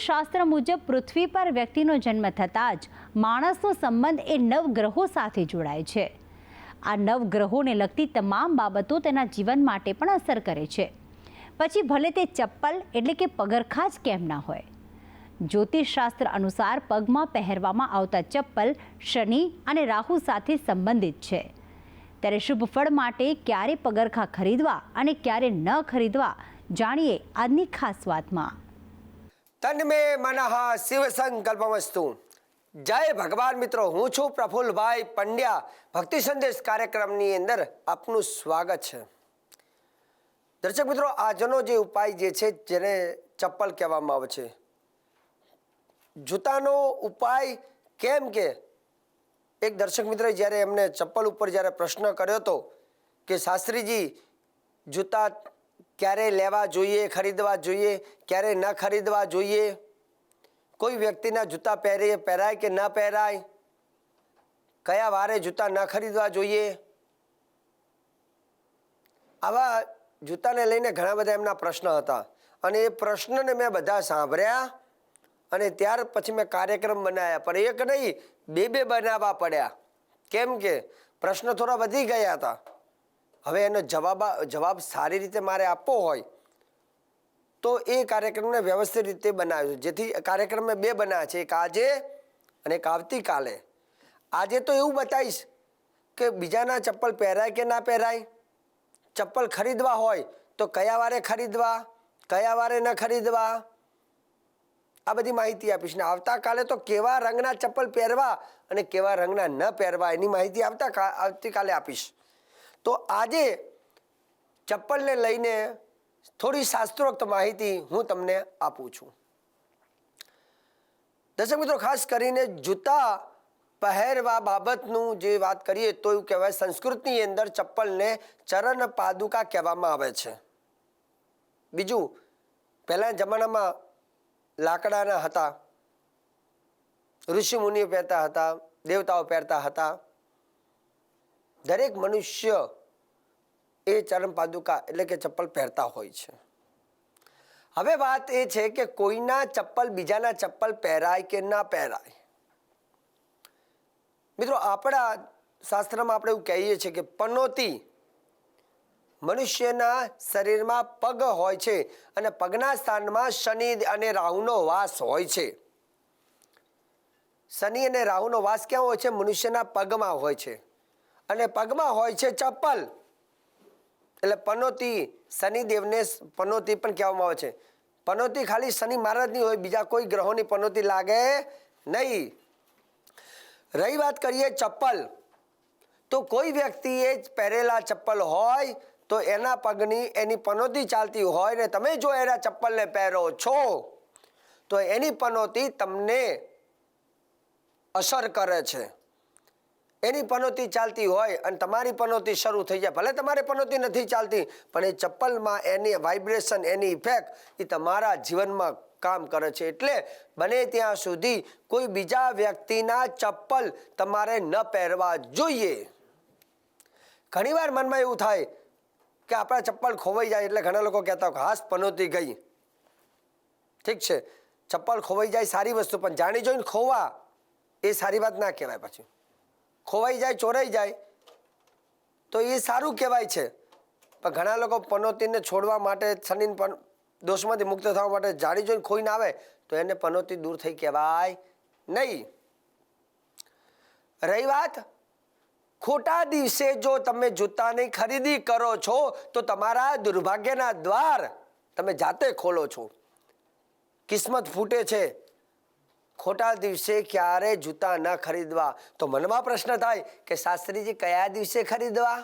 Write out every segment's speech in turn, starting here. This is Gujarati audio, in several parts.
જ્યોતિષશાસ્ત્ર મુજબ પૃથ્વી પર વ્યક્તિનો જન્મ થતાં જ માણસનો સંબંધ એ નવગ્રહો સાથે જોડાય છે. આ નવગ્રહોને લગતી તમામ બાબતો તેના જીવન માટે પણ અસર કરે છે. પછી ભલે તે ચપ્પલ એટલે કે પગરખા જ કેમ ના હોય. જ્યોતિષશાસ્ત્ર અનુસાર પગમાં પહેરવામાં આવતા ચપ્પલ શનિ અને રાહુ સાથે સંબંધિત છે. ત્યારે શુભ ફળ માટે ક્યારે પગરખા ખરીદવા અને ક્યારે ન ખરીદવા જાણીએ આજની ખાસ વાતમાં. તન્મે મનઃ શિવ સંકલ્પમસ્તુ। જય ભગવાન મિત્રો, હું છું પ્રફુલ્લભાઈ પંડ્યા। ભક્તિ સંદેશ કાર્યક્રમની અંદર આપનું સ્વાગત છે। દર્શક મિત્રો, આજનો જે ઉપાય જે છે, જેને ચપ્પલ કહેવામાં આવે છે। જૂતાનો ઉપાય કેમ કે એક દર્શક મિત્રએ જ્યારે એમને ચપ્પલ ઉપર જ્યારે પ્રશ્ન કર્યો હતો કે, શાસ્ત્રીજી, જૂતા ક્યારે લેવા જોઈએ, ખરીદવા જોઈએ, ક્યારે ન ખરીદવા જોઈએ? કોઈ વ્યક્તિના જૂતા પહેરીએ, પહેરાય કે ન પહેરાય? કયા વારે જૂતા ન ખરીદવા જોઈએ? આવા જૂતાને લઈને ઘણા બધા એમના પ્રશ્ન હતા. અને એ પ્રશ્નને મેં બધા સાંભળ્યા અને ત્યાર પછી મેં કાર્યક્રમ બનાવ્યા. પણ એક નહીં, બે બે બનાવવા પડ્યા. કેમ કે પ્રશ્ન થોડા વધી ગયા હતા. હવે એનો જવાબ જવાબ સારી રીતે મારે આપવો હોય, તો એ કાર્યક્રમને વ્યવસ્થિત રીતે બનાવ્યો. જેથી કાર્યક્રમ મેં બે બનાવ્યા છે, એક આજે અને એક આવતીકાલે. આજે તો એવું બતાવીશ કે બીજાના ચપ્પલ પહેરાય કે ના પહેરાય? ચપ્પલ ખરીદવા હોય તો કયા વારે ખરીદવા, કયા વારે ન ખરીદવા? આ બધી માહિતી આપીશ. ને આવતાકાલે તો કેવા રંગના ચપ્પલ પહેરવા અને કેવા રંગના ન પહેરવા એની માહિતી આવતા આવતીકાલે આપીશ. તો આજે ચપ્પલને લઈને થોડી શાસ્ત્રોક્ત માહિતી હું તમને આપું છું. દર્શક મિત્રો, ખાસ કરીને જૂતા પહેરવા બાબતનું જે વાત કરીએ તો એવું કહેવાય સંસ્કૃતની અંદર ચપ્પલને ચરણ પાદુકા કહેવામાં આવે છે. બીજું પહેલાં જમાનામાં લાકડાના હતા ઋષિ મુનિઓ પહેરતા હતા, દેવતાઓ પહેરતા હતા દરેક મનુષ્ય એ ચરણ પાદુકા એટલે કે ચપ્પલ પહેરતા હોય છે. હવે વાત એ છે કે કોઈના ચપ્પલ બીજાના ચપ્પલ પહેરાય કે ના પહેરાય? મિત્રો, આપણા શાસ્ત્રમાં આપણે એવું કહીએ છીએ કે પનોતી મનુષ્યના શરીરમાં પગ હોય છે અને પગના સ્થાનમાં શનિ અને રાહુનો વાસ હોય છે. શનિ અને રાહુનો વાસ ક્યાં હોય છે? મનુષ્યના પગમાં હોય છે. અને પગમાં હોય છે ચપ્પલ. એટલે પનોતી શનિદેવને પનોતી પણ કહેવામાં આવે છે. પનોતી ખાલી શનિ મહારાજની હોય, બીજા કોઈ ગ્રહોની પનોતી લાગે નહીં. રહી વાત કરીએ ચપ્પલ. તો કોઈ વ્યક્તિએ પહેરેલા ચપ્પલ હોય, તો એના પગની એની પનોતી ચાલતી હોય ને તમે જો એના ચપ્પલને પહેરો છો, તો એની પનોતી તમને અસર કરે છે. એની પનોતી ચાલતી હોય અને તમારી પનોતી શરૂ થઈ જાય. ભલે તમારી પનોતી નથી ચાલતી, પણ એ ચપ્પલમાં એની વાઇબ્રેશન એની ઇફેક્ટ એ તમારા જીવનમાં કામ કરે છે. એટલે બને ત્યાં સુધી કોઈ બીજા વ્યક્તિના ચપ્પલ તમારે ન પહેરવા જોઈએ. ઘણીવાર મનમાં એવું થાય કે આપણા ચપ્પલ ખોવાઈ જાય એટલે ઘણા લોકો કહેતા હોય હાસ, પનોતી ગઈ. ઠીક છે. ચપ્પલ ખોવાઈ જાય સારી વસ્તુ, પણ જાણી જોઈને ખોવા, એ સારી વાત ના કહેવાય પછી. ખોવાઈ જાય, ચોરાઈ જાય, તો એ સારું કહેવાય છે. પણ ઘણા લોકો પનોતીને છોડવા માટે શનિને પણ દોષમાંથી મુક્ત થવા માટે જાણી જોઈને ખોઈને આવે, તો એને પનોતી દૂર થઈ કહેવાય નહીં. રહી વાત? ખોટા દિવસે જો તમે જૂતાની ખરીદી કરો છો, તો તમારા દુર્ભાગ્યના દ્વાર તમે જાતે ખોલો છો. કિસ્મત ફૂટે છે. ખોટા દિવસે ક્યારે જૂતા ન ખરીદવા? તો મનમાં પ્રશ્ન થાય કે શાસ્ત્રીજી, કયા દિવસે ખરીદવા?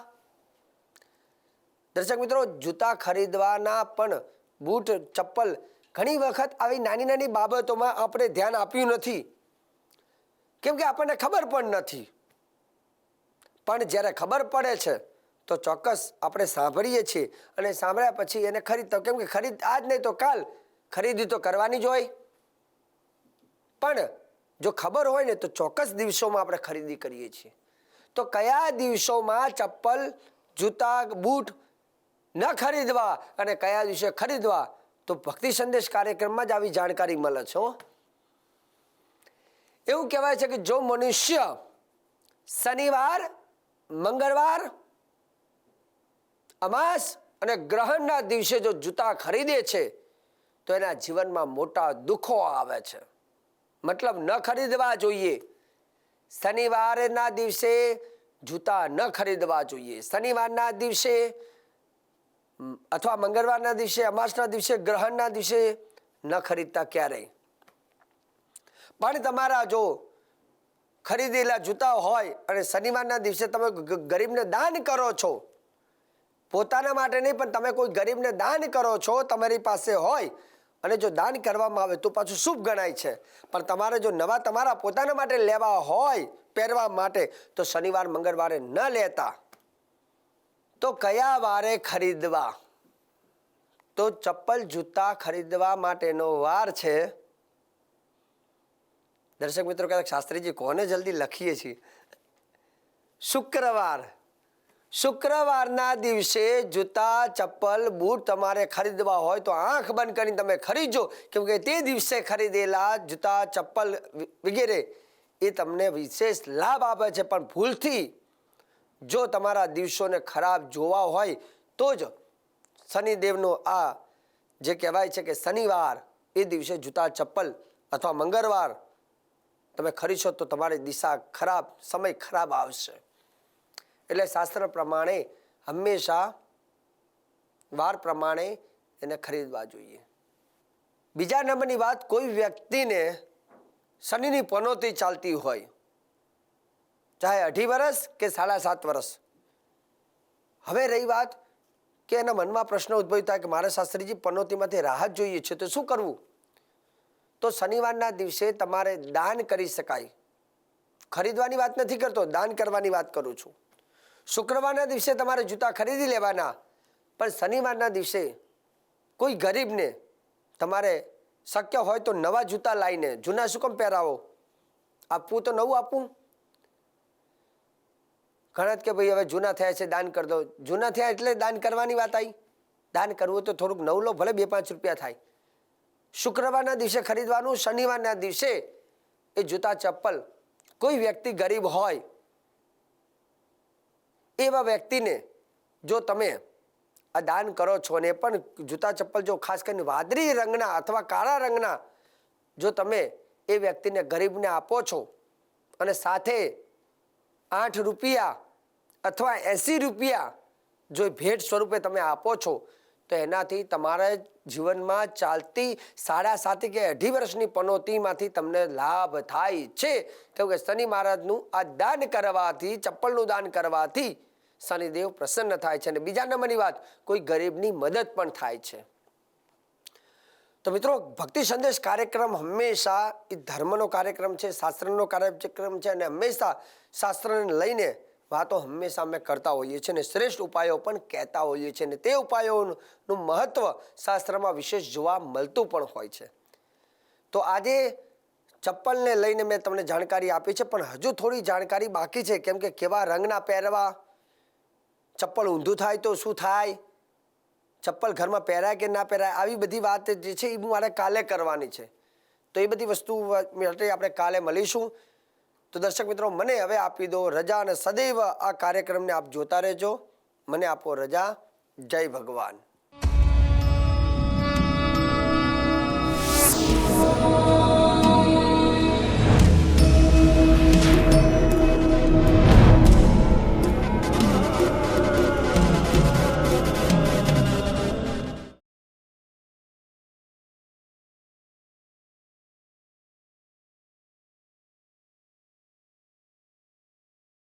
દર્શક મિત્રો, જૂતા ખરીદવાના પણ બૂટ, ચપ્પલ ઘણી વખત આવી નાની નાની બાબતોમાં આપણે ધ્યાન આપ્યું નથી. કેમ કે આપણને ખબર પણ નથી. પણ જ્યારે ખબર પડે છે, તો ચોક્કસ આપણે સાંભળીએ છીએ. અને સાંભળ્યા પછી એને ખરીદતા કેમ કે ખરીદ આજ નહીં તો કાલ. ખરીદી તો કરવાની જ હોય. પણ જો ખબર હોય ને તો ચોક્કસ દિવસોમાં આપણે ખરીદી કરીએ છીએ. તો કયા દિવસોમાં ચપ્પલ, જૂતા, બૂટ ન ખરીદવા અને કયા દિવસે ખરીદવા? તો ભક્તિ સંદેશ કાર્યક્રમમાં જ આવી જાણકારી મળે છે એવું કહેવાય છે કે જો મનુષ્ય શનિવાર, મંગળવાર, અમાસ અને ગ્રહણના દિવસે જો જૂતા ખરીદે છે, તો એના જીવનમાં મોટા દુઃખો આવે છે. મતલબ ન ખરીદવા જોઈએ. શનિવારના દિવસે જૂતા ન ખરીદવા જોઈએ. શનિવારના દિવસે અથવા મંગળવારના દિવસે, અમાસના દિવસે, ગ્રહણના દિવસે ન ખરીદતા ક્યારેય. પણ તમારા જો ખરીદેલા જૂતા હોય અને શનિવારના દિવસે તમે ગરીબને દાન કરો છો, પોતાના માટે નહીં, પણ તમે કોઈ ગરીબને દાન કરો છો, તમારી પાસે હોય અને જો દાન કરવામાં આવે તો પાછું શુભ ગણાય છે. પણ તમારે જો નવા તમારા પોતાના માટે લેવા હોય, પહેરવા માટે, તો શનિવાર, મંગળવારે ન લેતા. તો કયા વારે ખરીદવા? તો ચપ્પલ, જૂતા ખરીદવા માટેનો વાર છે. દર્શક મિત્રો, કદાચ શાસ્ત્રીજી કોને જલ્દી લખીએ છીએ? શુક્રવાર. શુક્રવારના દિવસે જૂતા, ચપ્પલ, બૂટ તમારે ખરીદવા હોય તો આંખ બંધ કરીને તમે ખરીદજો. કેમકે તે દિવસે ખરીદેલા જૂતા, ચપ્પલ વગેરે એ તમને વિશેષ લાભ આપે છે. પણ ભૂલથી જો તમારા દિવસોને ખરાબ જોવા હોય તો જ શનિદેવનો આ જે કહેવાય છે કે શનિવાર એ દિવસે જૂતા, ચપ્પલ અથવા મંગળવાર તમે ખરીદશો તો તમારી દિશા ખરાબ, સમય ખરાબ આવશે. એટલે શાસ્ત્ર પ્રમાણે હંમેશા વાર પ્રમાણે એને ખરીદવા જોઈએ. બીજા નંબરની વાત, કોઈ વ્યક્તિને શનિની પનોતી ચાલતી હોય, ચાહે અઢી વર્ષ કે સાડા સાત વર્ષ હવે રહી વાત કે એના મનમાં પ્રશ્ન ઉદ્ભવ થાય કે મારે શાસ્ત્રીજી પનોતીમાંથી રાહત જોઈએ છે, તો શું કરવું? તો શનિવારના દિવસે તમારે દાન કરી શકાય. ખરીદવાની વાત નથી કરતો, દાન કરવાની વાત કરું છું. શુક્રવારના દિવસે તમારે જૂતા ખરીદી લેવાના. પણ શનિવારના દિવસે કોઈ ગરીબને તમારે શક્ય હોય તો નવા જૂતા લાવીને જૂના શું કેમ પહેરાવો. આપવું તો નવું આપવું ઘણા જ કે ભાઈ હવે જૂના થયા છે, દાન કરી દો. જૂના થયા એટલે દાન કરવાની વાત આવી દાન કરવું તો થોડુંક નવું લો, ભલે બે પાંચ રૂપિયા થાય. શુક્રવારના દિવસે ખરીદવાનું, શનિવારના દિવસે એ જૂતા ચપ્પલ. કોઈ વ્યક્તિ ગરીબ હોય એવા વ્યક્તિને જો તમે આ દાન કરો છો અને પણ જૂતા ચપ્પલ જો ખાસ કરીને વાદળી રંગના અથવા કાળા રંગના જો તમે એ વ્યક્તિને ગરીબને આપો છો અને સાથે આઠ રૂપિયા અથવા એંસી રૂપિયા જો ભેટ સ્વરૂપે તમે આપો છો, તો એનાથી તમારા જીવનમાં ચાલતી સાડા સાતી કે અઢી વર્ષની પનોતીમાંથી તમને લાભ થાય છે. કેમ કે શનિ મહારાજનું આ દાન કરવાથી, ચપ્પલનું દાન કરવાથી શનિદેવ પ્રસન્ન થાય છે અને બીજા નંબરની વાત, કોઈ ગરીબની મદદ પણ થાય છે. તો મિત્રો, ભક્તિ સંદેશ કાર્યક્રમ હંમેશા એ ધર્મનો કાર્યક્રમ છે, શાસ્ત્રનો કાર્યક્રમ છે અને હંમેશા શાસ્ત્રને લઈને વાતો હંમેશા અમે કરતા હોઈએ છીએ અને શ્રેષ્ઠ ઉપાયો પણ કહેતા હોઈએ છીએ અને તે ઉપાયોનું મહત્ત્વ શાસ્ત્રમાં વિશેષ જોવા મળતું પણ હોય છે. તો આજે ચપ્પલને લઈને મેં તમને જાણકારી આપી છે, પણ હજુ થોડી જાણકારી બાકી છે, કેમ કે કેવા રંગના પહેરવા ચપ્પલ ઊંધું થાય તો શું થાય? ચપ્પલ ઘરમાં પહેરાય કે ના પહેરાય? આવી બધી વાત જે છે એ મારે કાલે કરવાની છે. તો એ બધી વસ્તુ માટે આપણે કાલે મળીશું. તો દર્શક મિત્રો, મને હવે આપી દો રજા અને સદૈવ આ કાર્યક્રમને આપ જોતા રહેજો. મને આપો રજા. જય ભગવાન.